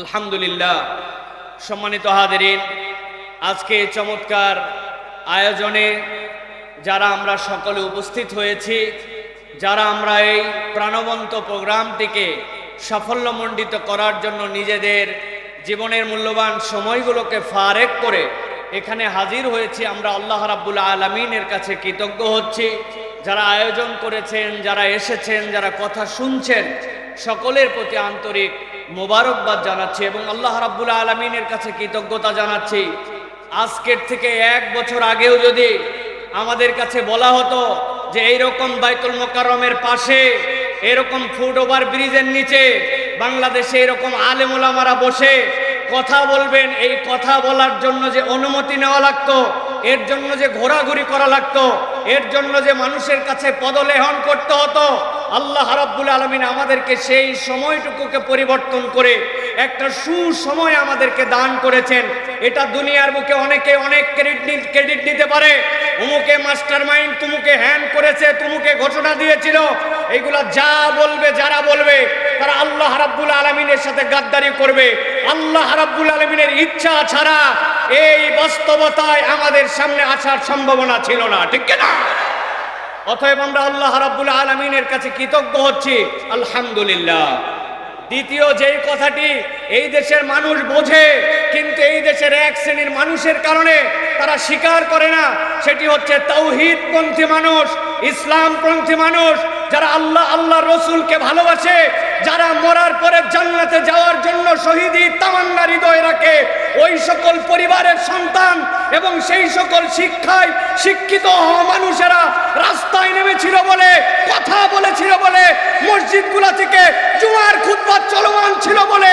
আলহামদুলিল্লাহ। সম্মানিত হাদেরিন আজকে চমৎকার আয়োজনে যারা আমরা সকলে উপস্থিত হয়েছি, যারা আমরা এই প্রাণবন্ত প্রোগ্রামটিকে সাফল্যমণ্ডিত করার জন্য নিজেদের জীবনের মূল্যবান সময়গুলোকে ফারেক করে এখানে হাজির হয়েছি, আমরা আল্লাহ রাব্বুল আলমিনের কাছে কৃতজ্ঞ হচ্ছি। যারা আয়োজন করেছেন, যারা এসেছেন, যারা কথা শুনছেন, সকলের প্রতি আন্তরিক মোবারকবাদ জানাচ্ছি এবং আল্লাহ রাব্বুল আলমিনের কাছে কৃতজ্ঞতা জানাচ্ছি। আজকের থেকে এক বছর আগেও যদি আমাদের কাছে বলা হতো যে এইরকম বাইতুল মোকারমের পাশে এরকম ফুট ওভার ব্রিজের নিচে বাংলাদেশে এরকম আলেমুলামারা বসে কথা বলবেন, এই কথা বলার জন্য যে অনুমতি নেওয়া লাগতো, এর জন্য যে ঘোরাঘুরি করা লাগতো, এর জন্য যে মানুষের কাছে পদলেহন করতে হতো, আল্লাহ রাব্বুল আলমিন আমাদেরকে সেই সময়টুকুকে পরিবর্তন করে একটা সুসময় আমাদেরকে দান করেছেন। এটা দুনিয়ার বুকে অনেকে অনেক ক্রেডিট ক্রেডিট নিতে পারে। উমুকে মাস্টার মাইন্ড তুমুকে হ্যান করেছে, তুমুকে ঘোষণা দিয়েছিল। এইগুলা যা বলবে, যারা বলবে, তারা আল্লাহ রাব্বুল আলমিনের সাথে গাদ্দারি করবে। আল্লাহ রাব্বুল আলমিনের ইচ্ছা ছাড়া এই বাস্তবতায় আমাদের সামনে আসার সম্ভাবনা ছিল না, ঠিক না? অতএব আমরা আল্লাহ রাব্বুল আলমিনের কাছে কৃতজ্ঞ হচ্ছি, আলহামদুলিল্লাহ। দ্বিতীয় যেই কথাটি, এই দেশের মানুষ বোঝে, কিন্তু এই দেশের এক শ্রেণির মানুষের কারণে তারা স্বীকার করে না, সেটি হচ্ছে তৌহিদপন্থী মানুষ, ইসলামপন্থী মানুষ যারা আল্লাহ আল্লাহ রসুলকে ভালোবাসে, যারা মরার পরে জান্নাতে যাওয়ার জন্য শহীদি তামান্না হৃদয় রাখে, ওই সকল পরিবারের সন্তান এবং সেই সকল শিক্ষায় শিক্ষিত হওয়া মানুষেরা রাস্তায় নেমেছিল বলে, কথা বলেছিল বলে মসজিদগুলো থেকে জুমার খুতবা চলমান ছিল বলে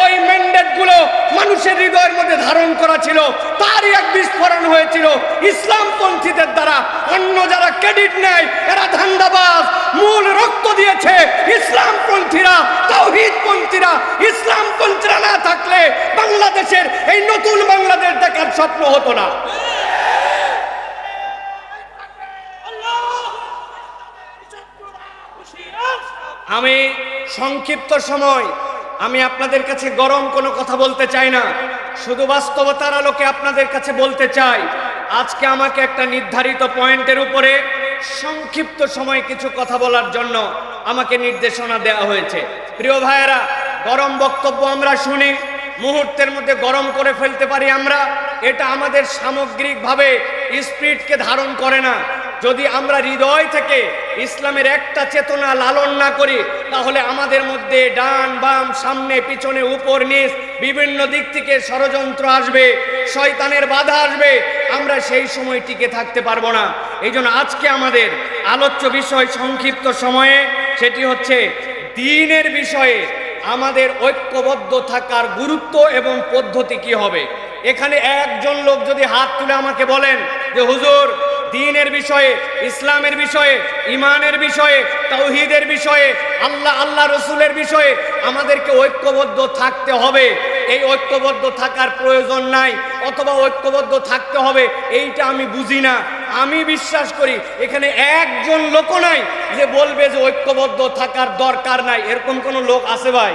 ওই ম্যান্ডেটগুলো মানুষের হৃদয়ের মধ্যে ধারণ করা ছিল। তারই এক বিস্ফোরণ হয়েছিল। ইসলামপন্থীদের দ্বারা অন্য যারা ক্রেডিট নেয়, এরা ধান্দাবাজ। মূল রক্ত দিয়েছে ইসলামপন্থীরা, তাওহিদপন্থীরা। ইসলামপন্থীরা না থাকলে বাংলাদেশের এই নতুন বাংলাদেশ দেখার স্বপ্ন হতো না। আমি সংক্ষিপ্ত সময়, আমি আপনাদের কাছে গরম কোনো কথা বলতে চাই না। শুধু বাস্তবতার আলোকে আপনাদের কাছে বলতে চাই, আজকে আমাকে একটা নির্ধারিত পয়েন্টের উপরে সংক্ষিপ্ত সময় কিছু কথা বলার জন্য আমাকে নির্দেশনা দেওয়া হয়েছে। প্রিয় ভাইয়েরা, গরম বক্তব্য আমরা শুনি, মুহূর্তের মধ্যে গরম করে ফেলতে পারি আমরা, এটা আমাদের সামগ্রিকভাবে স্পিডকে ধারণ করে না। যদি আমরা হৃদয় থেকে ইসলামের একটা চেতনা লালন না করি, তাহলে আমাদের মধ্যে ডান, বাম, সামনে, পিছনে, উপর, নিচ, বিভিন্ন দিক থেকে ষড়যন্ত্র আসবে, শয়তানের বাধা আসবে। আমরা সেই সময় টিকে থাকতে পারব না। এই আজকে আমাদের আলোচ্য বিষয় সংক্ষিপ্ত সময়ে সেটি হচ্ছে দিনের বিষয়ে আমাদের ঐক্যবদ্ধ থাকার গুরুত্ব এবং পদ্ধতি কি হবে? এখানে একজন লোক যদি হাত তুলে আমাকে বলেন যে, হুজুর দিনের বিষয়ে, ইসলামের বিষয়ে ইমানের বিষয়ে, তৌহিদের বিষয়ে, আল্লাহ আল্লাহ রসুলের বিষয়ে আমাদেরকে ঐক্যবদ্ধ থাকতে হবে। এই ঐক্যবদ্ধ থাকার প্রয়োজন নাই, অথবা ঐক্যবদ্ধ থাকতে হবে, এইটা আমি বুঝি না। আমি বিশ্বাস করি, এখানে একজন লোক নাই যে বলবে যে ঐক্যবদ্ধ থাকার দরকার নাই। এরকম কোনো লোক আছে ভাই?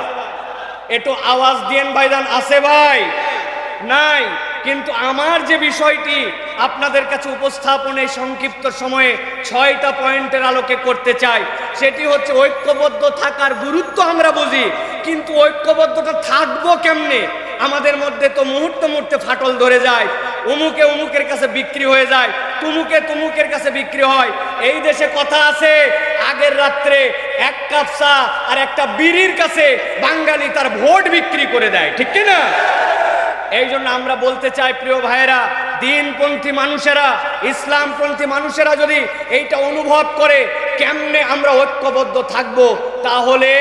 একটু আওয়াজ দিয়েন ভাইজান, আছে ভাই? নাই। কিন্তু আমার যে বিষয়টি আপনাদের কাছে উপস্থাপনে সংক্ষিপ্ত সময়ে ছয়টা পয়েন্টের আলোকে করতে চাই। সেটি হচ্ছে ঐক্যবদ্ধ থাকার গুরুত্ব আমরা বুঝি, কিন্তু ঐক্যবদ্ধটা থাকব কেমনে? আমাদের মধ্যে তো মুহূর্তে মুহূর্তে ফাটল ধরে যায়। উমুকে উমুকের কাছে বিক্রি হয়ে যায়, তুমুকে তুমুকের কাছে বিক্রি হয়। এই দেশে কথা আছে, আগের রাত্রে এক কাপ চা আর একটা বিড়ির কাছে বাঙালি তার ভোট বিক্রি করে দেয়, ঠিক না এই জন্য আমরা বলতে চাই, প্রিয় ভাইয়েরা দিনপন্থী মানুষেরা, ইসলামপন্থী মানুষেরা যদি এইটা অনুভব করে, কেমনে আমরা ঐক্যবদ্ধ থাকব? তাহলে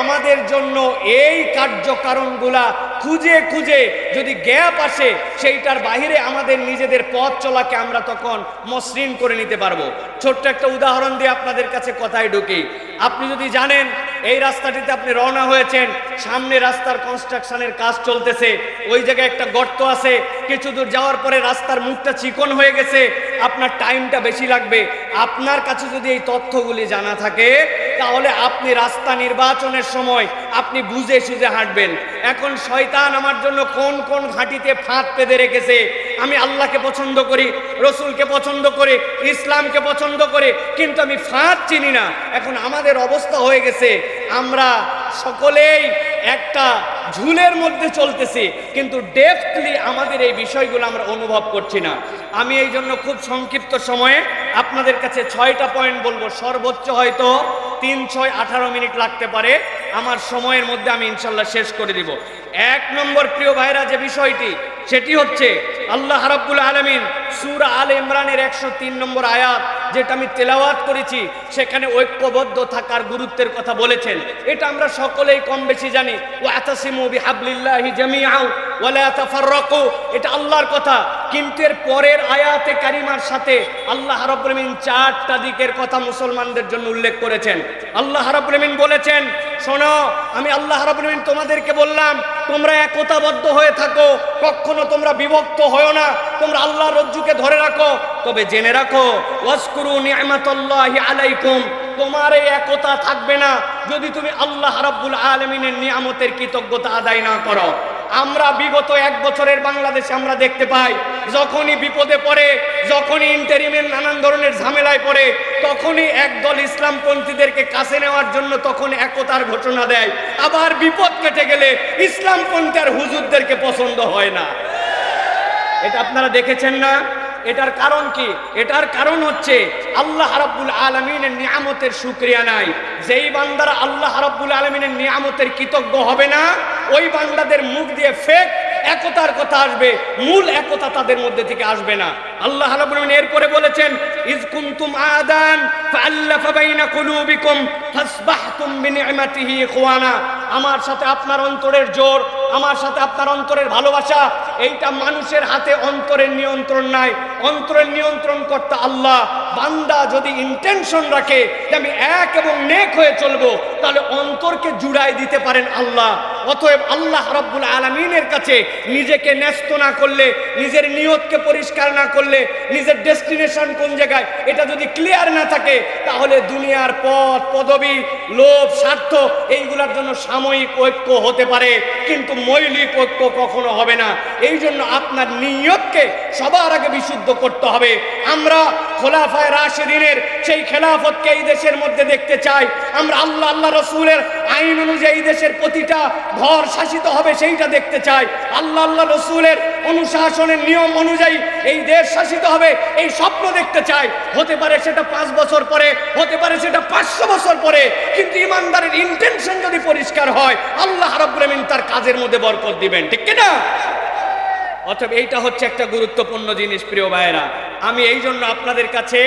আমাদের জন্য এই কার্যকারণগুলা খুঁজে খুঁজে যদি গ্যাপ আসে, সেইটার বাহিরে আমাদের নিজেদের পথ চলাকে আমরা তখন মসৃণ করে নিতে পারব। ছোট্ট একটা উদাহরণ দিয়ে আপনাদের কাছে কথায় ঢুকি। আপনি যদি জানেন এই রাস্তাটিতে আপনি রওনা হয়েছেন, সামনে রাস্তার কনস্ট্রাকশনের কাজ চলতেছে, ওই জায়গায় একটা গর্ত আছে, কিছু দূর যাওয়ার পরে রাস্তার মুখটা চিকন হয়ে গেছে, আপনার টাইমটা বেশি লাগবে। আপনার কাছে যদি এই তথ্যগুলি জানা থাকে, তাহলে আপনি রাস্তা নির্বাচনের সময় আপনি বুঝে সুঝে হাঁটবেন। এখন শয়তান আমার জন্য কোন কোন ঘাঁটিতে ফাঁদ পেতে রেখেছে, আমি আল্লাহকে পছন্দ করি, রসুলকে পছন্দ করে, ইসলামকে পছন্দ করে, কিন্তু আমি ফাঁদ চিনি না। এখন আমাদের অবস্থা হয়ে গেছে আমরা সকলেই একটা ঝুলের মধ্যে চলতেছি, কিন্তু ডেফলি আমাদের এই বিষয়গুলো আমরা অনুভব করছি না। আমি এই জন্য খুব সংক্ষিপ্ত সময়ে আপনাদের কাছে ছয়টা পয়েন্ট বলব। সর্বোচ্চ হয়তো তিন, ছয়, আঠারো মিনিট লাগতে পারে। আমার সময়ের মধ্যে আমি ইনশাল্লাহ শেষ করে দিব। এক নম্বর প্রিয় ভাইরা যে বিষয়টি, সেটি হচ্ছে আল্লাহ রাব্বুল আলমিন সুরা আল ইমরানের একশো তিন নম্বর আয়াত, যেটা আমি তেলাওয়াত করেছি, সেখানে ঐক্যবদ্ধ থাকার গুরুত্বের কথা বলেছেন। এটা আমরা সকলেই কম বেশি জানি। ও আতাসিমু বিহাবলিল্লাহি জামিআউ ওয়ালা তাফাররাকু, এটা আল্লাহর কথা। কিন্তু এর পরের আয়াতে কারিমার সাথে আল্লাহ চারটা দিকের কথা মুসলমানদের জন্য উল্লেখ করেছেন। আল্লাহ বলেছেন, শোনো, আমি আল্লাহ তোমাদেরকে বললাম, তোমরা একতাবদ্ধ হয়ে থাকো, কখনো তোমরা বিভক্ত হও না, তোমরা আল্লাহর রজ্জুকে ধরে রাখো। তবে জেনে রাখো ওয়াসকুরু নি'মাতাল্লাহি আলাইকুম, তোমার এই একতা থাকবে না যদি তুমি আল্লাহ রাব্বুল আলামিনের নিয়ামতের কৃতজ্ঞতা আদায় না করো। আমরা বিগত এক বছরের বাংলাদেশে আমরা দেখতে পাই, যখনই বিপদে পড়ে, যখনই ইন্টারিমের নানান ধরনের ঝামেলায় পড়ে, তখনই একদল ইসলামপন্থীদেরকে কাছে নেওয়ার জন্য তখন একতার ঘোষণা দেয়। আবার বিপদ কেটে গেলে ইসলামপন্থী আর হুজুরদেরকে পছন্দ হয় না। এটা আপনারা দেখেছেন না? এটার কারণ কি? এটার কারণ হচ্ছে আল্লাহ রাব্বুল আলমিনের নিয়ামতের শুক্রিয়া নাই। যেই বান্দারা আল্লাহ রাব্বুল আলমিনের নিয়ামতের কৃতজ্ঞ হবে না ওই বান্দাদের মুখ দিয়ে ফেক একতার কথা আসবে, মূল একতা তাদের মধ্যে থেকে আসবে না। আল্লাহ রাব্বুল এরপরে বলেছেন, ইজ কুনতুম আদান ফাআল্লাফা বাইনা কুলুবিকুম ফাসবাহতুম বিনি'মাতিহি ইখওয়ানা। আমার সাথে আপনার অন্তরের জোর, আমার সাথে আপনার অন্তরের ভালোবাসা, এইটা মানুষের হাতে অন্তরের নিয়ন্ত্রণ নাই। অন্তরের নিয়ন্ত্রণ কর্তা আল্লাহ। বান্দা যদি ইন্টেনশন রাখে যে আমি এক এবং নেক হয়ে চলবো, তাহলে অন্তরকে জুড়াই দিতে পারেন আল্লাহ। অতএব আল্লাহ রব্বুল আলমিনের কাছে নিজেকে ন্যস্ত না করলে, নিজের নিয়তকে পরিষ্কার না করলে, নিজের ডেস্টিনেশন কোন জায়গায়, এটা যদি ক্লিয়ার না থাকে, তাহলে দুনিয়ার পথ, পদবি, লোভ, স্বার্থ, এইগুলোর জন্য সাময়িক ঐক্য হতে পারে, কিন্তু মৌলিক ঐক্য কখনো হবে না। এই জন্য আপনার নিয়তকে সবার আগে বিশুদ্ধ করতে হবে। আমরা খোলাফায় রাশেদিনের সেই খেলাফতকে এই দেশের মধ্যে দেখতে চাই। আমরা আল্লাহ আল্লাহ রসুলের আইন অনুযায়ী দেশের প্রতিটা ঘর শাসিত হবে সেইটা দেখতে চাই। আল্লাহ আল্লাহ রসুলের অনুশাসনের নিয়ম অনুযায়ী এই দেশ শাসিত হবে এই স্বপ্ন দেখতে চাই। হতে পারে সেটা পাঁচ বছর পরে, হতে পারে সেটা পাঁচশো বছর পরে, কিন্তু ইমানদারের ইন্টেনশন যদি পরিষ্কার হয়, আল্লাহ রাব্বুল তার কাজের মধ্যে বরকত দিবেন, ঠিক কিনা? অতএব এইটা হচ্ছে একটা গুরুত্বপূর্ণ জিনিস, প্রিয় ভাইরা আমি এই জন্য আপনাদের কাছে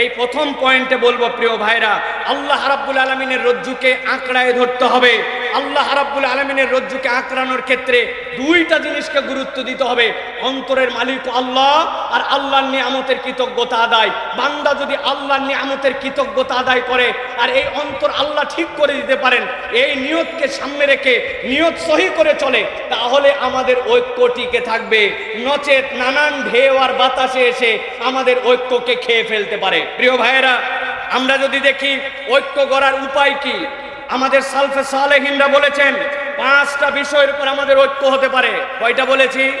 এই প্রথম পয়েন্টে বলব, প্রিয় ভাইরা, আল্লাহ রাব্বুল আলমিনের রজ্জুকে আঁকড়ায় ধরতে হবে। আল্লাহ রাব্বুল আলমিনের রজ্জুকে আঁকড়ানোর ক্ষেত্রে দুইটা জিনিসকে গুরুত্ব দিতে হবে। অন্তরের মালিক আল্লাহ আর আল্লাহর নিয়ামতের কৃতজ্ঞতা আদায়। বান্দা যদি আল্লাহর নিয়ামতের কৃতজ্ঞতা আদায় করে আর এই অন্তর আল্লাহ ঠিক করে দিতে পারেন, এই নিয়তকে সামনে রেখে নিয়ত সহি করে চলে, তাহলে আমাদের ঐক্য টিকে থাকবে। নচেত নানান ঢেউ আর বাতাসে এসে আমাদের ঐক্যকে খেয়ে ফেলতে পারে। প্রিয় ভাইয়েরা, আমরা যদি দেখি ঐক্য গড়ার উপায় কি, আমাদের সালফে সালেহিনরা বলেছেন, পাঁচটা বিষয়ের উপর আমাদের ঐক্য হতে পারে। কয়টা বলেছি?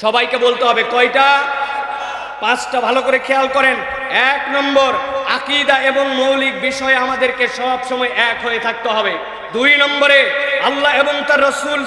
সবাইকে বলতে হবে কয়টা? পাঁচটা ভালো করে খেয়াল করেন। এক নম্বর আকিদা এবং মৌলিক বিষয়ে আমাদেরকে সব সময় এক হয়ে থাকতে হবে। দুই নম্বরে, আল্লাহ এবং তার রসুল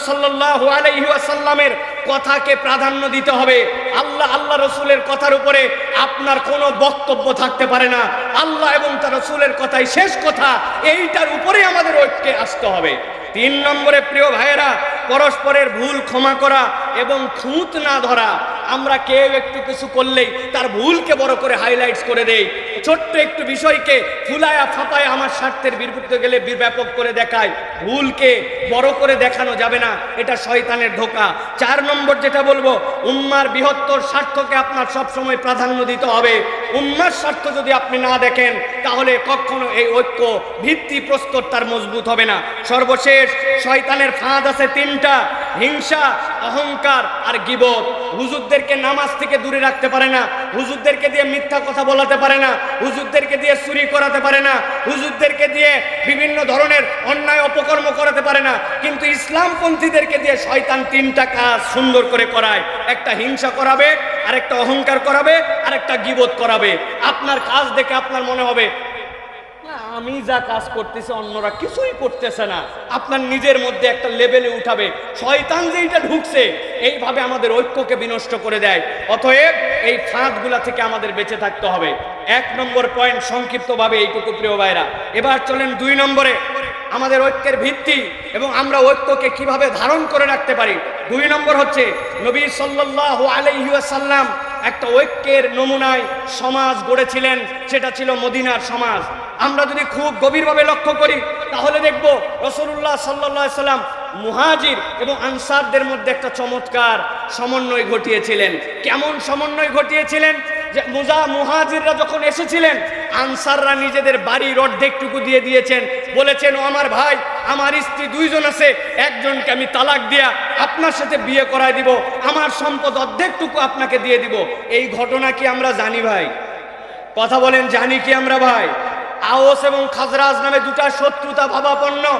ওয়াসাল্লামের কথাকে প্রাধান্য দিতে হবে। আল্লাহ আল্লাহ রসুলের কথার উপরে আপনার কোনো বক্তব্য থাকতে পারে না। আল্লাহ এবং তার রসুলের কথাই শেষ কথা। এইটার উপরে আমাদের ঐক্যে আসতে হবে। তিন নম্বরে, প্রিয় ভাইয়েরা, পরস্পরের ভুল ক্ষমা করা এবং খুঁত না ধরা। আমরা কেউ একটু কিছু করলেই তার ভুলকে বড় করে হাইলাইটস করে দেই। ছোট্ট একটু বিষয়কে ফুলায়া ফাপায় আমার স্বার্থের বিরুদ্ধে গেলে ব্যাপক করে দেখায়। ভুলকে বড় করে দেখানো যাবে না, এটা শয়তানের ধোকা। চার নম্বর যেটা বলব, উম্মার বৃহত্তর স্বার্থকে আপনার সবসময় প্রাধান্য দিতে হবে। উম্মার স্বার্থ যদি আপনি না দেখেন, তাহলে কখনো এই ঐক্য ভিত্তি প্রস্তর তার মজবুত হবে না। সর্বশেষ, শয়তানের ফাঁদ আছে তিনটা, হিংসা, অহংকার আর গিবত। হুজুরদেরকে নামাজ থেকে দূরে রাখতে পারে না, হুজুরদেরকে দিয়ে মিথ্যা কথা বলাতে পারে না। হুজুরদেরকে দিয়ে চুরি করাতে পারে না, হুজুরদেরকে দিয়ে বিভিন্ন ধরনের অন্যায় অপকর্ম করাতে পারে না, কিন্তু ইসলামপন্থীদেরকে দিয়ে শয়তান তিনটা কাজ সুন্দর করে করায়। একটা হিংসা করাবে, আরেকটা অহংকার করাবে, আরেকটা গিবত করাবে। আপনার কাজ দেখে আপনার মনে হবে আমি যা কাজ করতেছি, অন্যরা কিছুই করতেছে না। আপনার নিজের মধ্যে একটা লেভেলে উঠাবে, শয়তান যে এইটা ঢুকছে, এইভাবে আমাদের ঐক্যকে বিনষ্ট করে দেয়। অতএব এই ফাঁদগুলা থেকে আমাদের বেঁচে থাকতে হবে। এক নম্বর পয়েন্ট সংক্ষিপ্তভাবে এইটুকু প্রিয় ভাইরা। এবার চলেন দুই নম্বরে। আমাদের ঐক্যের ভিত্তি এবং আমরা ঐক্যকে কীভাবে ধারণ করে রাখতে পারি। দুই নম্বর হচ্ছে নবী সাল্লাল্লাহু আলাইহি ওয়াসাল্লাম একটা ঐক্যের নমুনায় সমাজ গড়েছিলেন, সেটা ছিল মদিনার সমাজ। আমরা যদি খুব গভীরভাবে লক্ষ্য করি, তাহলে দেখব রসুল্লাহ সাল্লাহ সাল্লাম মুহাজির এবং আনসারদের মধ্যে একটা চমৎকার সমন্বয় ঘটিয়েছিলেন। কেমন সমন্বয় ঘটিয়েছিলেন? যে মুজা মুহাজিররা যখন এসেছিলেন, আনসাররা নিজেদের বাড়ির অর্ধেকটুকু দিয়ে দিয়েছেন। বলেছেন, ও আমার ভাই, আমার স্ত্রী দুইজন আছে, একজনকে আমি তালাক দিয়া আপনার সাথে বিয়ে করায় দিব, আমার সম্পদ অর্ধেকটুকু আপনাকে দিয়ে দিব। এই ঘটনা কি আমরা জানি ভাই? কথা বলেন, জানি কি আমরা ভাই? আওস এবং খাজরাজ নামে দুটা শত্রুতা ভাবাপন্ন।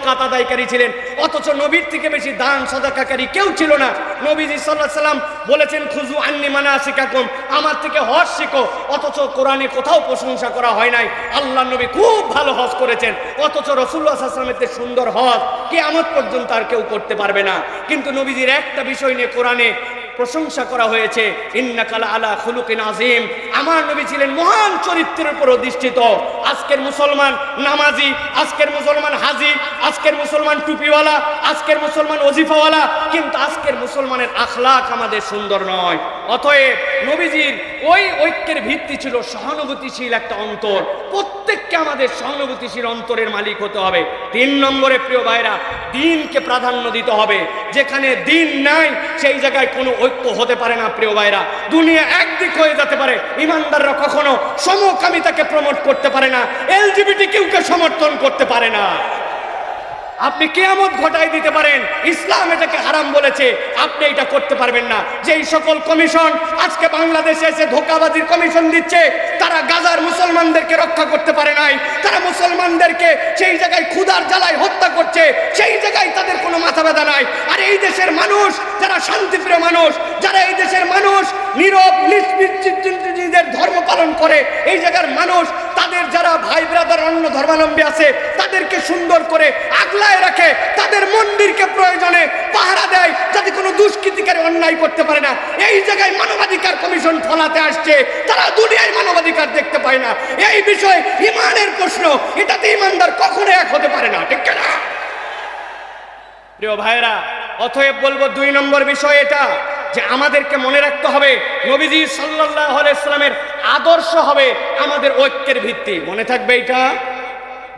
জাকাত আদায়কারী ছিলেন। অথচ নবীর থেকে বেশি দান সদাকাকারী কেউ ছিল না। নবীজি সাল্লাহ সাল্লাম বলেছেন খুজু আন্নি মানা শিকাকুম আমার থেকে হজ শিখো। অথচ কোরআনে কোথাও প্রশংসা করা হয় নাই। আল্লাহ নবী খুব ভালো হজ করেছেন। অথচ রসুল্লাহ সাল্লামের সুন্দর হজ কে আমার পর্যন্ত আর কেউ করতে পারবে না। কিন্তু নবীজির একটা বিষয় নিয়ে কোরআনে প্রশংসা করা হয়েছে আলা আমার নবী ছিলেন মহান চরিত্রের উপর অধিষ্ঠিত। আজকের মুসলমান নামাজি, আজকের মুসলমান হাজি, আজকের মুসলমান টুপিওয়ালা, আজকের মুসলমান অজিফাওয়ালা কিন্তু আজকের মুসলমানের আখলাখ আমাদের সুন্দর নয়। অতএব নবীজির ওই ঐক্যের ভিত্তি ছিল সহানুভূতিশীল একটা অন্তর। প্রত্যেককে আমাদের সহানুভূতিশীল অন্তরের মালিক হতে হবে। তিন নম্বরে, প্রিয় ভাইরা দিনকে প্রাধান্য দিতে হবে। যেখানে দিন নাই, সেই জায়গায় কোনো ঐক্য হতে পারে না, প্রিয় ভাইরা দুনিয়া একদিক হয়ে যেতে পারে, ইমানদাররা কখনো সমকামিতাকে প্রমোট করতে পারে না, এলজিবিটি কেউকে সমর্থন করতে পারে না। আপনি কেয়ামত ঘটাই দিতে পারেন। ইসলাম এটাকে হারাম বলেছে। আপনি এটা করতে পারবেন না। যেই সকল কমিশন আজকে বাংলাদেশে এসে ধোকাবাজির কমিশন দিচ্ছে, তারা গাজার মুসলমানদেরকে রক্ষা করতে পারে নাই। তারা মুসলমানদেরকে সেই জায়গায় ক্ষুধার জ্বালায় হত্যা করছে, সেই জায়গায় তাদের কোনো মাথা ব্যথা নাই। আর এই দেশের মানুষ, যারা শান্তিপ্রিয় মানুষ, যারা এই দেশের মানুষ নীরব নিজের ধর্ম পালন করে, এই জায়গার মানুষ ব্রাদার অন্য ধর্মাবলম্বী আছে, তাদেরকে সুন্দর করে আগলায় রাখে, তাদের মন্দিরকে প্রয়োজনে পাহারা দেয়, যাতে কোনো দুষ্কৃতিকারী অন্যায় করতে পারে না। এই জায়গায় মানবাধিকার কমিশন ফলাতে আসছে, তারা দুনিয়ায় মানবাধিকার দেখতে পায় না। এই বিষয়ে ইমানের প্রশ্ন, এটাতে ইমানদার কখনো এক হতে পারে না, ঠিক না প্রিয় ভাইরা অতএব বলব দুই নম্বর বিষয় এটা যে আমাদেরকে মনে রাখতে হবে, নবীজি সাল্লাহ ইসলামের আদর্শ হবে আমাদের ঐক্যের ভিত্তি। মনে থাকবে এটা?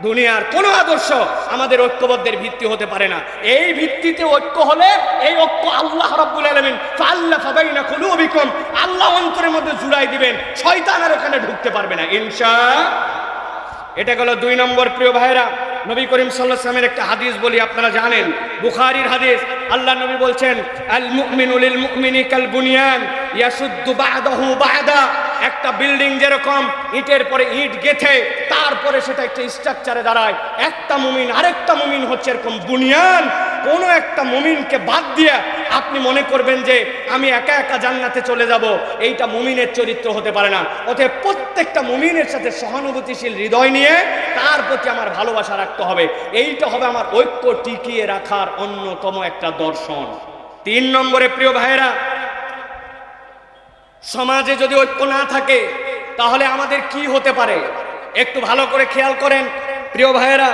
দুনিয়ার কোনো আদর্শ আমাদের ঐক্যবদ্ধের ভিত্তি হতে পারে না। এই ভিত্তিতে ঐক্য হলে এই ঐক্য আল্লাহ রাব্বুল আলামিন ফাল্লা ফাবাইনা কুলুবিকুম, আল্লাহ অন্তরের মধ্যে জুড়াই দিবেন, শয়তান আর ওখানে ঢুকতে পারবে না। ইনশা এটা গেল দুই নম্বর প্রিয় ভাইরা নবী করিম সাল্লামের একটা হাদিস বলি আপনারা জানেন। বুখারির হাদিস, আল্লাহ নবী বলছেন, আল মুমিনু লিল মুমিনি কাল বুনিয়ান ইয়াসুদ্দু বাদাহু বাদা। একটা বিল্ডিং যেরকম, ইটের পরে ইট গেথে, তারপরে সেটা একটা স্ট্রাকচারে দাঁড়ায়। একটা মুমিন, আরেকটা মুমিন হচ্ছে এরকম বুনিয়ান। কোনো একটা মুমিনকে বাদ দিয়ে আপনি মনে করবেন যে আমি একা একা জান্নাতে চলে যাব, এইটা মুমিনের চরিত্র হতে পারে না। অতএব প্রত্যেকটা মুমিনের সাথে সহানুভূতিশীল হৃদয় নিয়ে তার প্রতি আমার ভালোবাসা রাখতে হবে। এইটা হবে আমার ঐক্য টিকিয়ে রাখার অন্যতম একটা দর্শন। তিন নম্বরে, প্রিয় ভাইয়েরা, সমাজে যদি ঐক্য না থাকে, তাহলে আমাদের কি হতে পারে? একটু ভালো করে খেয়াল করেন। প্রিয় ভাইয়েরা,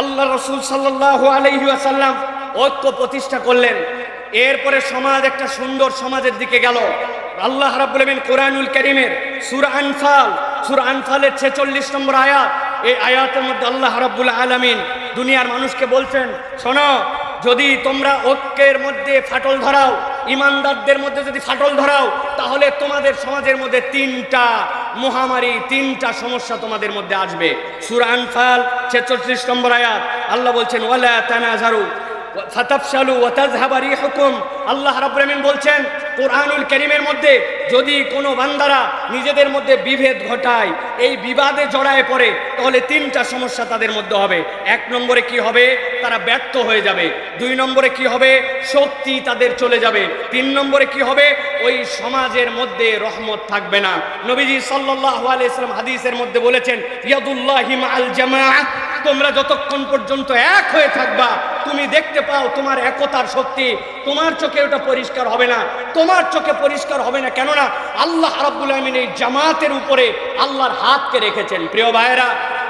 আল্লাহ রসুল সাল্লাহ আলহি আসাল্লাম ঐক্য প্রতিষ্ঠা করলেন। এরপরে সমাজ একটা সুন্দর সমাজের দিকে গেল। আল্লাহ আমিন কোরআনুল করিমের সূরা আনফাল, সুর আনফালের 46 নম্বর আয়াত, এই আয়াতের মধ্যে আল্লাহ রাব্বুল আলামিন দুনিয়ার মানুষকে বলছেন, শোনো, যদি তোমরা ঐক্যের মধ্যে ফাটল ধরাও, ইমানদারদের মধ্যে যদি ফাটল ধরাও, তাহলে তোমাদের সমাজের মধ্যে তিনটা মহামারী, তিনটা সমস্যা তোমাদের মধ্যে আসবে। সূরা আনফাল 46 নম্বর আয়াত, আল্লাহ বলছেন, ওয়ালা তানা তানাজারু ফাতাফশালু ওয়া তাযহাবা রিহুকুম। আল্লাহ রাব্বুল আমিন বলছেন, কোরআনুল কারীমের মধ্যে যদি কোনো বান্দারা নিজেদের মধ্যে বিভেদ ঘটায়, এই বিবাদে জড়ায় পড়ে, তাহলে তিনটা সমস্যা তাদের মধ্যে হবে। এক নম্বরে কি হবে? তারা ব্যর্থ হয়ে যাবে। দুই নম্বরে কি হবে? শক্তি তাদের চলে যাবে। তিন নম্বরে কি হবে? ওই সমাজের মধ্যে রহমত থাকবে না। নবীজি সাল্লাল্লাহু আলাইহি সাল্লাম হাদিসের মধ্যে বলেছেন, ইয়াদুল্লাহি মাআল জামাআহ তোমরা যতক্ষণ পর্যন্ত এক হয়ে থাকবা তুমি দেখতে পাও তোমার একতার শক্তি, তোমার চোখে ওটা পরিষ্কার হবে না, তোমার চোখে পরিষ্কার হবে না। কেননা আল্লাহ রাব্বুল আমিন এই জামাতের উপরে আল্লাহর হাতকে রেখেছেন। প্রিয় ভাইয়েরা,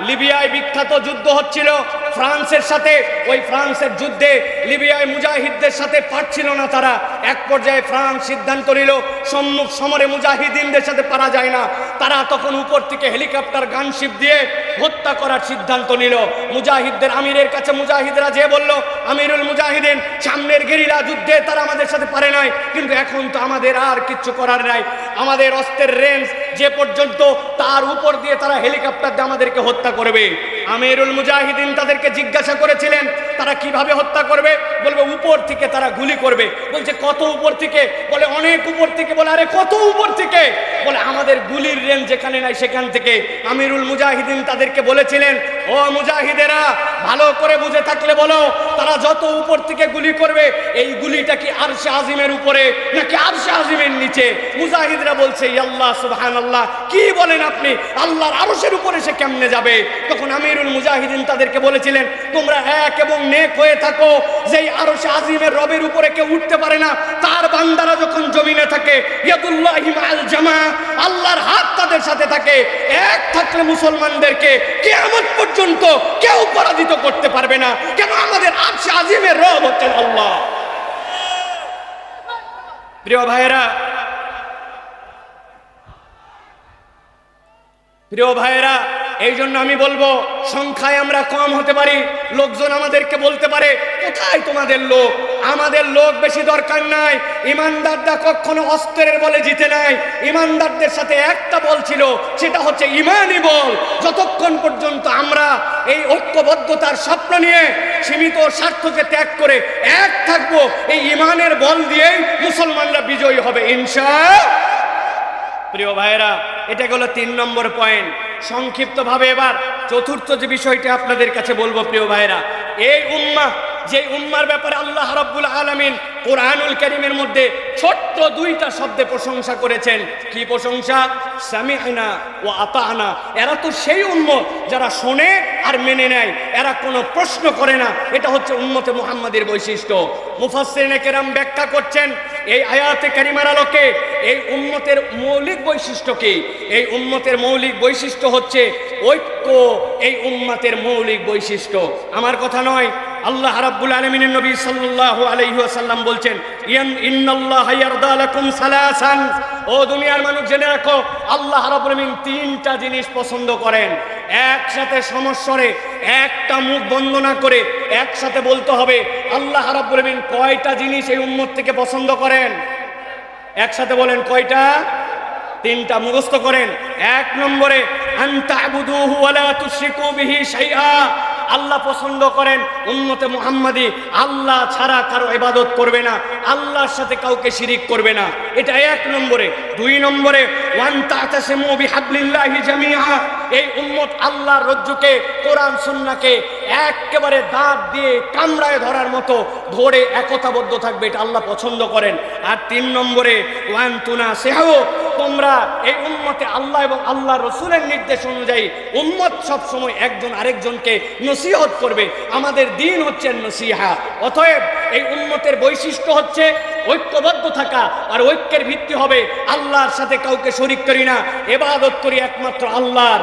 লিবিয়ায় বিখ্যাত যুদ্ধ হচ্ছিল। ফ্রান্সের সাথে, ওই ফ্রান্সের যুদ্ধে লিবিয়ায় মুজাহিদদের সাথে পারছিল না তারা। এক পর্যায়ে ফ্রান্স সিদ্ধান্ত নিল সম্মুখ সমরে মুজাহিদিনদের সাথে পারা যায় না। তারা তখন উপর থেকে হেলিকপ্টার, গানশিপ দিয়ে হত্যা করার সিদ্ধান্ত নিল। মুজাহিদদের আমিরের কাছে মুজাহিদরা যে বলল আমিরুল মুজাহিদিন, সামনের গেরিলা যুদ্ধে তারা আমাদের সাথে পারে নাই, কিন্তু এখন তো আমাদের আর কিচ্ছু করার নাই। আমাদের অস্ত্রের রেঞ্জ যে পর্যন্ত তার উপর দিয়ে তারা হেলিকপ্টার দিয়ে আমাদেরকে হত্যা করবে। আমিরুল মুজাহিদিন তাদেরকে জিজ্ঞাসা করেছিলেন, তারা কীভাবে হত্যা করবে? বলবে, উপর থেকে তারা গুলি করবে। বলছে, কত উপর থেকে? বলে, অনেক উপর থেকে। বলে, আরে, কত উপর থেকে? বলে, আমাদের গুলির রেঞ্জ যেখানে নাই সেখান থেকে। আমিরুল মুজাহিদিন তাদেরকে বলেছিলেন, ও মুজাহিদেরা, ভালো করে বুঝে থাকলে বলো, তারা যত উপর থেকে গুলি করবে, এই গুলিটা কি আরশে আজিমের উপরে নাকি আরশে আজিমের নিচে? মুজাহিদরা বলছে আল্লাহ সুবহান আল্লাহ কি বলেন আপনি আল্লাহর আরশের উপরে সে কেমনে যাবে? তখন আমিরুল মুজাহিদিন তাদেরকে বলেছিলেন, তোমরা এক এবং নেক হয়ে থাকো। যেই আরশে আজিমের রবের উপরে কেউ উঠতে পারে না, তার বান্দারা যখন জমিনে থাকে, ইয়াদুল্লাহি মাআল জামা, আল্লাহর হাত তাদের সাথে থাকে। এক থাকলে মুসলমানদেরকে কিয়ামত পর্যন্ত কেউ পরাজিত করতে পারবে না। কেন আমাদের আরশে আজিমের রব হচ্ছেন আল্লাহ? প্রিয় ভাইয়েরা প্রিয় ভাইয়েরা এই জন্য আমি বলব, সংখ্যায় আমরা কম হতে পারি, লোকজন আমাদেরকে বলতে পারে, কোথায় তোমাদের লোক? আমাদের লোক বেশি দরকার নাই। ইমানদাররা কখনো অস্ত্রের বলে জিতে নাই। ইমানদারদের সাথে একটা বল ছিল, সেটা হচ্ছে ইমানই বল। যতক্ষণ পর্যন্ত আমরা এই ঐক্যবদ্ধতার স্বপ্ন নিয়ে সীমিত স্বার্থকে ত্যাগ করে এক থাকব, এই ইমানের বল দিয়েই মুসলমানরা বিজয়ী হবে, ইনশা প্রিয় ভাইরা এটা গেল তিন নম্বর পয়েন্ট সংক্ষিপ্তভাবে এবার চতুর্থ যে বিষয়টি আপনাদের কাছে বলব প্রিয় ভাইরা এই উম্মা যে উম্মার ব্যাপারে আল্লাহ রাব্বুল আলামিন কোরআনুল কারীমের মধ্যে ছোট্ট দুইটা শব্দে প্রশংসা করেছেন। কি প্রশংসা? সামিআনা ও আতানা এরা তো সেই উম্মত যারা শোনে আর মেনে নেয়। এরা কোনো প্রশ্ন করে না। এটা হচ্ছে উম্মতে মুহাম্মাদের বৈশিষ্ট্য। মুফাসসিরিনে কেরাম ব্যাখ্যা করছেন এই আয়াতে কারিমার আলোকে, এই উম্মতের মৌলিক বৈশিষ্ট্য কি এই উম্মতের মৌলিক বৈশিষ্ট্য হচ্ছে ঐক্য, এই উম্মতের মৌলিক বৈশিষ্ট্য। আমার কথা নয়, আল্লাহ রাব্বুল আলামিনের নবী সাল্লাল্লাহু আলাইহি বলছেন, ইয়ান ইন্নাল্লাহ ইয়ারদা সালাসান। ও দুনিয়ার মানুষ, জেনে রাখো, আল্লাহ রাব্বুল তিনটা জিনিস পছন্দ করেন। একসাথে সমস্বরে একটা মুখ বন্ধ না করে একসাথে বলতে হবে, আল্লাহ রাব্বুল কয়টা জিনিস এই উম্মত থেকে পছন্দ করেন? একসাথে বলেন, কয়টা? তিনটা মুখস্থ করেন। এক নম্বরে আল্লাহ পছন্দ করেন উন্নতে মুহাম্মাদি। আল্লাহ ছাড়া কারও ইবাদত করবে না। আল্লাহর সাথে কাউকে শিরিক করবে না। এটা এক নম্বরে। দুই নম্বরে, ওয়ান তাতাসিমু বিহাবলিল্লাহি জামিআ। এই উম্মত আল্লাহর রজ্জুকে, কোরআন সুন্নাকে একেবারে দাঁত দিয়ে কামড়ায় ধরার মতো ধরে একতাবদ্ধ থাকবে, এটা আল্লাহ পছন্দ করেন। আর তিন নম্বরে, ওয়ান তুনা সেহাও তোমরা এই উম্মতে আল্লাহ এবং আল্লাহ রসুলের নির্দেশ অনুযায়ী উম্মত সবসময় একজন আরেকজনকে নসিহত করবে। আমাদের দিন হচ্ছে নসিহা। অতএব এই উম্মতের বৈশিষ্ট্য হচ্ছে ঐক্যবদ্ধ থাকা, আর ঐক্যের ভিত্তি হবে আল্লাহর সাথে কাউকে শরিক করি না, এবাদত করি একমাত্র আল্লাহর।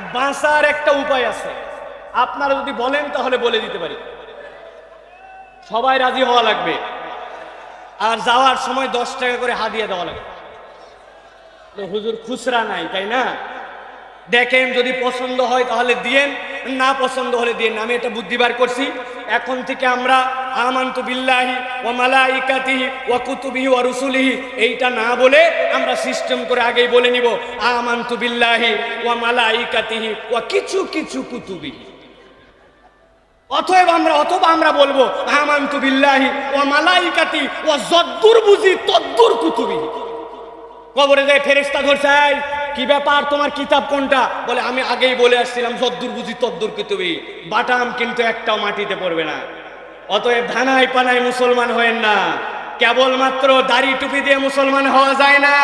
বাঁচার একটা উপায় আছে। আপনারা যদি বলেন, তাহলে বলে দিতে পারি। সবাই রাজি হওয়া লাগবে। আর যাওয়ার সময় দশ টাকা করে হাদিয়া দেওয়া লাগবে। হুজুর খুচরা নাই, তাই না? দেখেন যদি পছন্দ হয় তাহলে দিয়েন না পছন্দ হলে দিয়েন আমি এটা বুদ্ধি বার করছি। এখন থেকে আমরা আমান্তু বিল্লাহি ওয়া মালাইকাতিহি ওয়া কুতুবিহি ওয়া রুসুলিহি এইটা না বলে আমরা সিস্টেম করে আগেই বলে নিব আমান্তু বিল্লাহি ওয়া মালাইকাতিহি ও কিছু কিছু কুতুবি। অতএব আমরা অথবা আমরা বলব আমান্তু বিল্লাহি ওয়া মালাইকাতি ও যদ্দুর বুঝি তদ্দুর কুতুবি। কবরে যায় ফেরেস্তা ধরছে "এই, কি ব্যাপার তোমার কিতাব কোনটা? বলে, আমি আগেই বলে আসছিলাম, যদ্দুর বুঝি তদ্দুর কিতুবি বাটাম কিন্তু একটাও মাটিতে পড়বে না। অতএব ধানায় পানায় মুসলমান হয়েন না। কেবলমাত্র দাড়ি টুপি দিয়ে মুসলমান হওয়া যায় না।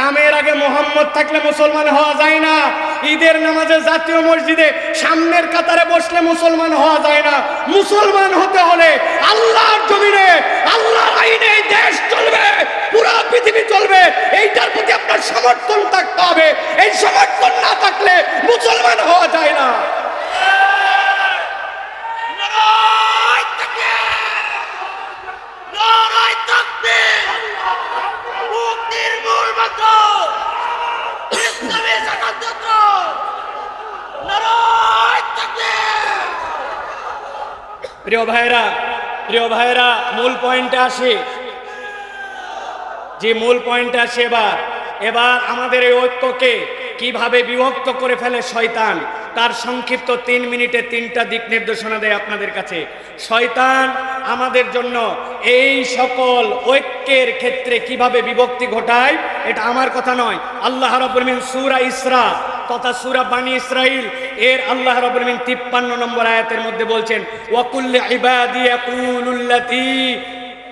নামের আগে মোহাম্মদ থাকলে মুসলমান হওয়া যায় না। ঈদের নামাজে জাতীয় মসজিদে সামনের কাতারে বসলে মুসলমান হওয়া যায় না। মুসলমান হতে হলে আল্লাহর জমিনে, আল্লাহর আইনে দেশ চলবে, পুরো পৃথিবী চলবে। এইটার প্রতি আপনার সমর্থন থাকতে হবে। এই সমর্থন না থাকলে মুসলমান হওয়া যায় না। প্রিয় ভাইরা প্রিয় ভাইরা মূল পয়েন্টে আসি। যে মূল পয়েন্টে আসে এবার। এবার আমাদের এই ঐক্যকে কীভাবে বিভক্ত করে ফেলে শয়তান? তার সংক্ষিপ্ত তিন মিনিটে তিনটা দিক নির্দেশনা দেয় আপনাদের কাছে। শয়তান আমাদের জন্য এই সকল ঐক্যের ক্ষেত্রে কীভাবে বিভক্তি ঘটায়, এটা আমার কথা নয়। আল্লাহ রাব্বুল সুরা ইসরা তথা সূরা বানি ইসরাইল এর আল্লাহ মিন 53 নম্বর আয়াতের মধ্যে বলছেন ওয়াকুল্লি ইবাদি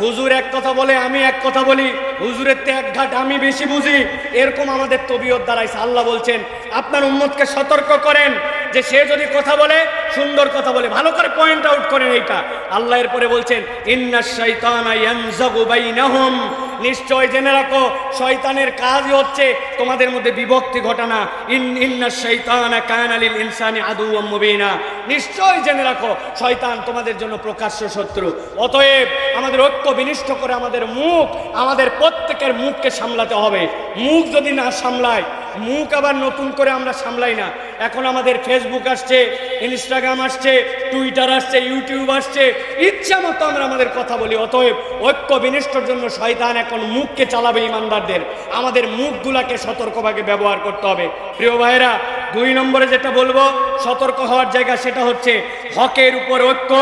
হুজুর এক কথা বলে, আমি এক কথা বলি। হুজুরের তে এক ঘাট আমি বেশি বুঝি। এরকম আমাদের তবিয়ত দাঁড়াইছে। আল্লাহ বলছেন, আপনার উম্মতকে সতর্ক করেন যে সে যদি কথা বলে সুন্দর কথা বলে, ভালো করে পয়েন্ট আউট করেন এইটা। আল্লাহ এরপরে বলছেন, ইন্না শাইতানা ইয়ানজাগু বাইনাহুম। নিশ্চয় জেনে রাখো, শয়তানের কাজ হচ্ছে তোমাদের মধ্যে বিভক্তি ঘটানা। ইন, ইন্না শাইতানা কানা লিল ইনসানি আদুওয়াম মুবিনা। নিশ্চয় জেনে রাখো, শয়তান তোমাদের জন্য প্রকাশ্য শত্রু। অতএব আমাদের ঐক্য বিনিষ্ট করে আমাদের মুখ, আমাদের প্রত্যেকের মুখকে সামলাতে হবে। মুখ যদি না সামলায়, মুখ আবার নতুন করে আমরা সামলাই না। এখন আমাদের ফেসবুক আসছে ইনস্টাগ্রাম আসছে, টুইটার আসছে, ইউটিউব আসছে, ইচ্ছা মতো আমরা আমাদের কথা বলি, অতএব ঐক্য বিনিষ্টর জন্য শয়তান এখন মুখকে চালাবে ইমানদারদের। আমাদের মুখগুলাকে সতর্কভাবে ব্যবহার করতে হবে। প্রিয় ভাইরা দুই নম্বরে যেটা বলব, সতর্ক হওয়ার জায়গা সেটা হচ্ছে হকের উপর ঐক্য,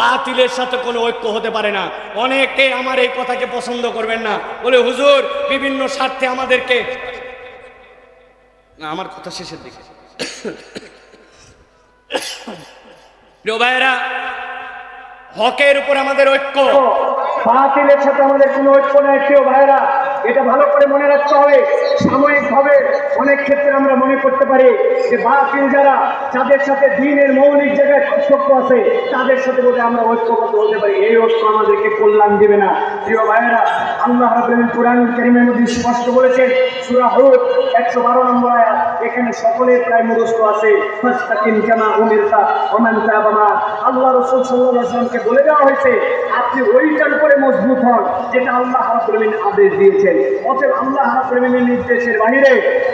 বাতিলের সাথে কোনো ঐক্য হতে পারে না। অনেকে আমার এই কথাকে পছন্দ করবেন না। বলে, হুজুর, বিভিন্ন স্বার্থে আমাদেরকে না, আমার কথা শেষের দিকে। হকের উপর আমাদের ঐক্য। বাতিলের সাথে আমাদের কোনো ঐক্য নাই প্রিয় ভাইরা এটা ভালো করে মনে রাখতে হবে। সাময়িকভাবে অনেক ক্ষেত্রে আমরা মনে করতে পারি যে বাতিল যারা যাদের সাথে দিনের মৌলিক জায়গায় পার্থক্য আছে, তাদের সাথে বলে আমরা ঐক্যবদ্ধ হতে পারি। এই ঐক্য আমাদেরকে কল্যাণ দিবে না। প্রিয় ভাইয়েরা, আল্লাহ রাব্বুল কোরআন কারিমের মধ্যে স্পষ্ট বলেছেন, সূরা হুদ, একশো বারো নম্বর আয়াত, এখানে সকলের প্রায় মুখস্থ আছে, ফাস্তাকিম কামা উমিরতা ওমান মা। আল্লাহ রাসূল সাল্লাল্লাহু আলাইহি ওয়াসাল্লামকে বলে দেওয়া হয়েছে আপনি ওইটার উপরে মজবুত হন, যেটা আল্লাহ আলামিন আদেশ দিয়েছেন। অতএব আল্লাহ রাব্বুল নির্দেশের বাহিরে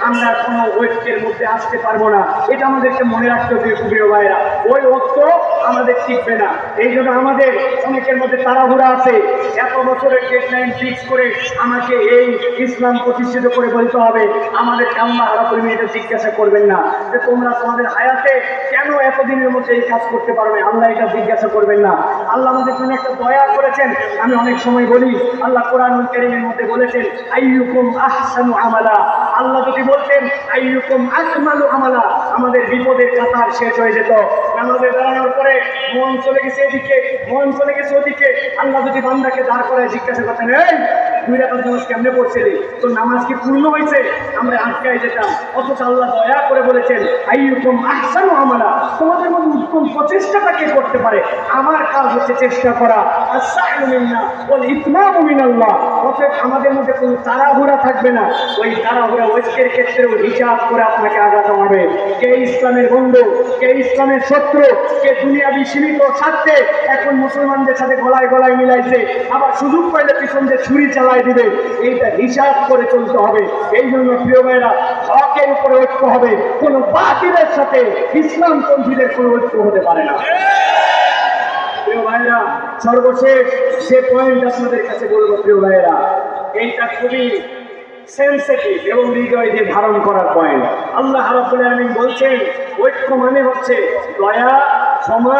আমরা কোনো ঐক্যের মধ্যে আসতে পারব না। এটা আমাদেরকে মনে রাখতে হবে, প্রিয় ভাইরা ওই ঐক্য আমাদের টিকবে না। এই জন্য আমাদের অনেকের মধ্যে তাড়াহুড়া আছে। এত বছরের ডেডলাইন ফিক্স করে আমাকে এই ইসলাম প্রতিষ্ঠিত করে বলতে হবে। আমাদের আল্লাহ রাব্বুল আলামিন এটা জিজ্ঞাসা করবেন না যে তোমরা তোমাদের হায়াতে কেন এতদিনের মধ্যে এই কাজ করতে পারবে আল্লাহ এটা জিজ্ঞাসা করবেন না। আল্লাহ আমাদের জন্য একটা দয়া করেছেন। আমি অনেক সময় বলি, আল্লাহ কোরআনুল কেরিমের মধ্যে বলেছেন, আইয়ুকুম আহসানু আমালা। আল্লাহ যদি বলতেন, আইয়ুকুম আকমালু আমালা, আমাদের বিপদের কাতার শেষ হয়ে যেত। নামাজে দাঁড়ানোর পরে মন চলে গেছে এদিকে, মন চলে গেছে ওদিকে। আল্লাহ যদি বান্দাকে দাঁড় করে জিজ্ঞাসা করতেন, এই কেমনে পড়ছিলি তোর নামাজ কি পূর্ণ হয়েছে? আমরা যেতাম। অথচ আল্লাহ দয়া করে বলেছেন আমালা। তোমাদের মধ্যে উত্তম প্রচেষ্টাটা কে করতে পারে? আমার কাজ হচ্ছে চেষ্টা করা। আমাদের মধ্যে কোনো তাড়াহুড়া থাকবে না। ওই তাড়াহুড়া ঐক্যের ক্ষেত্রেও হিসাব করে আপনাকে আগাতে হবে। কে ইসলামের বন্ধু? কে ইসলামের শত্রু? কে দুনিয়াবি সীমিত স্বার্থে এখন মুসলমানদের সাথে গলায় গলায় মিলাইছে? আবার সুযোগ পাইলে পিছন দিয়ে ছুরি চালায়। দিবে এইটা হিসাব করে চলতে হবে। এই জন্য প্রিয় ভাইরা হকের উপরে ঐক্য হবে। কোনো বাতিলের সাথে ইসলামপন্থীদের কোনো ঐক্য হতে পারে না। প্রিয় ভাইরা সর্বশেষ সে পয়েন্ট আপনাদের কাছে বলব প্রিয় ভাইরা এইটা খুবই সেন্সিটিভ এবং হৃদয় দিয়ে ধারণ করার পয়েন্ট আল্লাহ রাব্বুল আলামিন বলছেন, ঐক্য মানে হচ্ছে দয়া ক্ষমা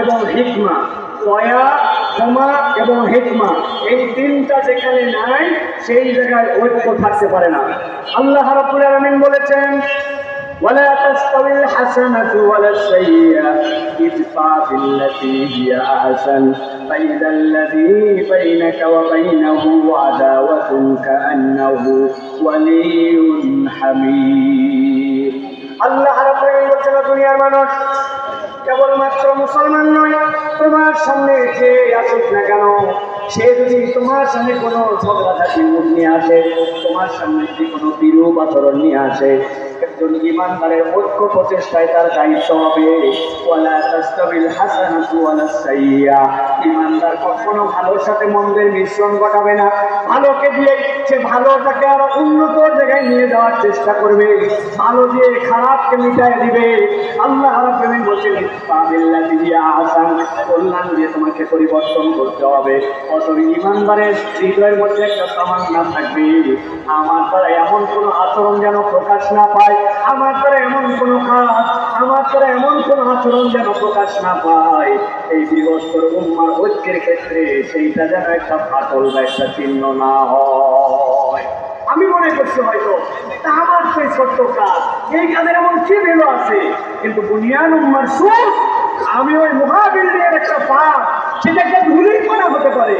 এবং হিকমা দয়া ক্ষমা এবং হিকমা এই তিনটা যেখানে নাই সেই জায়গায় ঐক্য থাকতে পারে না আল্লাহ রাব্বুল আলামিন বলেছেন ولا تستوي الحسنة ولا السيئة ادفع بالتي هي أحسن فإذا الذي بينك وبينه عداوة كأنه ولي حميد আল্লাহ রাব্বুল বলছেন দুনিয়ার মানুষ কেবলমাত্র মুসলমান নয় তোমার সামনে যে আসুক না কেন সে যদি তোমার সামনে কোনো ঝগড়াঝাটি মুখ নিয়ে আসে, তোমার সামনে যদি কোনো বিরূপ আচরণ নিয়ে আসে, একজন ইমানদারের ঐক্য প্রচেষ্টায় তার দায়িত্ব হবে। ওয়ালা তাস্তাবিল হাসানাতু ওয়ালা সাইয়্যা ইমানদার কখনো ভালোর সাথে মন্দের মিশ্রণ ঘটাবে না। ভালোকে দিয়ে সে ভালোটাকে আরও উন্নত জায়গায় নিয়ে যাওয়ার চেষ্টা করবে। ভালো দিয়ে খারাপকে মিটায় দিবে। আল্লাহ রাব্বুল বলছেন তাবিল্লাহি আহসান কল্যাণ দিয়ে তোমাকে পরিবর্তন করতে হবে। অত ইমানদারের হৃদয়ের মধ্যে একটা তামান্না থাকবে আমার দ্বারা এমন কোনো আচরণ যেন প্রকাশ না পায়, আমার দ্বারা এমন কোনো কাজ, আমার দ্বারা এমন কোন আচরণ যেন প্রকাশ না পায়। এই বিবস্তর উম্মার ঐক্যের ক্ষেত্রে সেইটা যেন একটা ফাটল বা একটা চিহ্ন না হয়। আমি মনে করছি হয়তো তা আমার সেই ছোট্ট কাজ, এই কাজের এমন কি ভেলো আছে? কিন্তু বুনিয়ান উম্মার সুখ আমি ওই মহাবিল্ডিংয়ের একটা পাপ সেটা একটা ধুলির হতে পারে।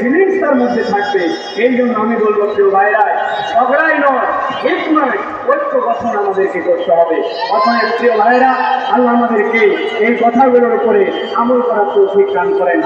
ফিলিংস তার মধ্যে থাকবে। এই জন্য আমি বলব কেউ ঝগড়াই নয় এক নয়, ঐক্য গঠন আমাদেরকে করতে হবে। প্রিয় ভাইরা আল্লাহ আমাদেরকে এই কথাগুলোর উপরে আমল করার তৌফিক দান করেন।